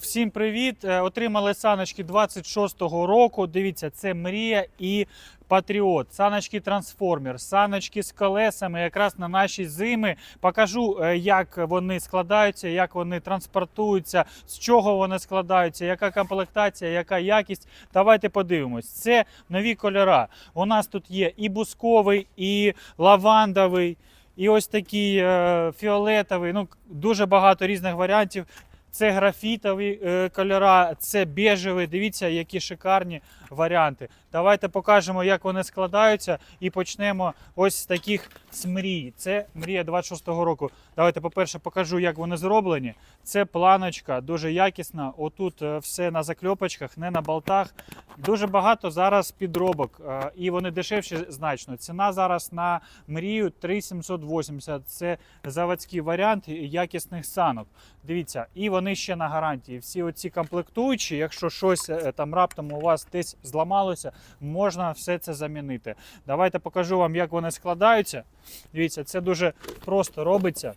Всім привіт! Е, Отримали саночки 26-го року. Дивіться, це мрія і Патріот, саночки трансформер, саночки з колесами. Якраз на наші зими покажу, е, як вони складаються, як вони транспортуються, з чого вони складаються, яка комплектація, яка якість. Давайте подивимось. Це нові кольора. У нас тут є і бусковий, і лавандовий. І ось такий е, фіолетовий, ну дуже багато різних варіантів. Це графітові е, кольора, це бежеві. Дивіться, які шикарні варіанти. Давайте покажемо, як вони складаються, і почнемо ось з таких з мрій. Це мрія 26-го року. Давайте, по-перше, покажу, як вони зроблені. Це планочка, дуже якісна. Отут е, все на закльопочках, не на болтах. Дуже багато зараз підробок, е, і вони дешевші значно. Ціна зараз на мрію 3780. Це заводський варіант якісних санок. Дивіться, і вони ще на гарантії. Всі оці комплектуючі, якщо щось е, там раптом у вас десь зламалося, можна все це замінити. Давайте покажу вам, як вони складаються. Дивіться, це дуже просто робиться.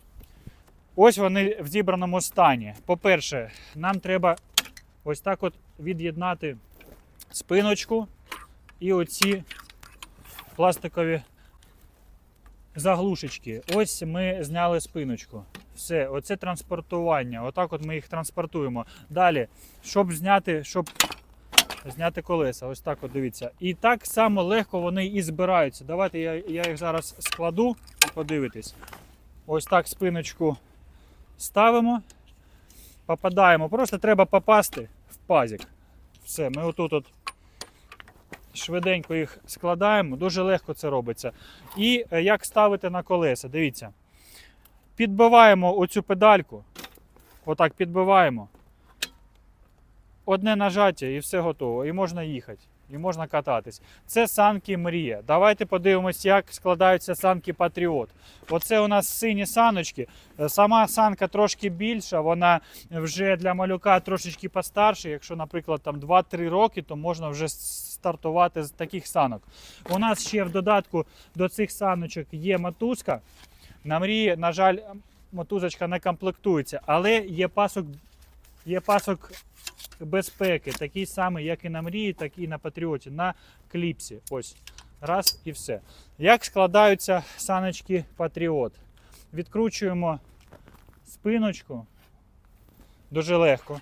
Ось вони в зібраному стані. По-перше, нам треба ось так от від'єднати спиночку і оці пластикові заглушечки. Ось ми зняли спиночку. Все, оце транспортування. Отак от ми їх транспортуємо. Далі, щоб зняти, щоб зняти колеса, ось так от дивіться. І так само легко вони і збираються. Давайте я, я їх зараз складу, подивитись. Ось так спиночку ставимо, попадаємо. Просто треба попасти в пазик. Все, ми отут от швиденько їх складаємо, дуже легко це робиться. І е, як ставити на колеса, дивіться. Підбиваємо оцю педальку. Отак підбиваємо. Одне нажаття і все готово. І можна їхати. І можна кататись. Це санки Мрія. Давайте подивимось, як складаються санки Патріот. Оце у нас сині саночки. Е, Сама санка трошки більша, вона вже для малюка трошечки постарше. Якщо, наприклад, там 2-3 роки, то можна вже стартувати з таких санок. У нас ще в додатку до цих саночок є мотузка. На мрії, на жаль, мотузочка не комплектується, але є пасок, є пасок безпеки, такий самий, як і на мрії, так і на патріоті, на кліпсі. Ось. Раз і все. Як складаються саночки Патріот? Відкручуємо спиночку. Дуже легко.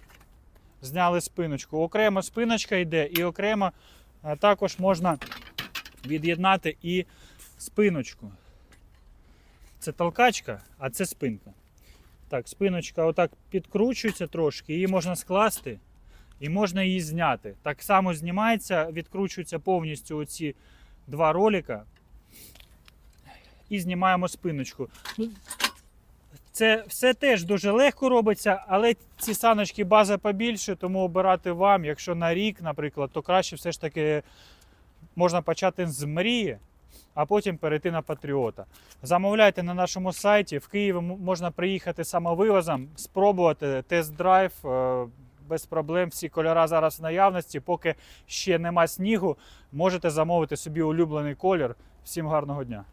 Зняли спиночку. Окремо спиночка йде, і окремо також можна від'єднати і спиночку. Це толкачка, а це спинка. Так, спиночка отак підкручується трошки, її можна скласти і можна її зняти. Так само знімається, відкручуються повністю оці два ролика. І знімаємо спиночку. Ну, Це все теж дуже легко робиться, але ці саночки база побільше, тому обирати вам, якщо на рік, наприклад, то краще все ж таки можна почати з мрії, а потім перейти на патріота. Замовляйте на нашому сайті. В Києві можна приїхати самовивозом, спробувати тест-драйв. Без проблем всі кольори зараз в наявності. Поки ще нема снігу, можете замовити собі улюблений колір. Всім гарного дня!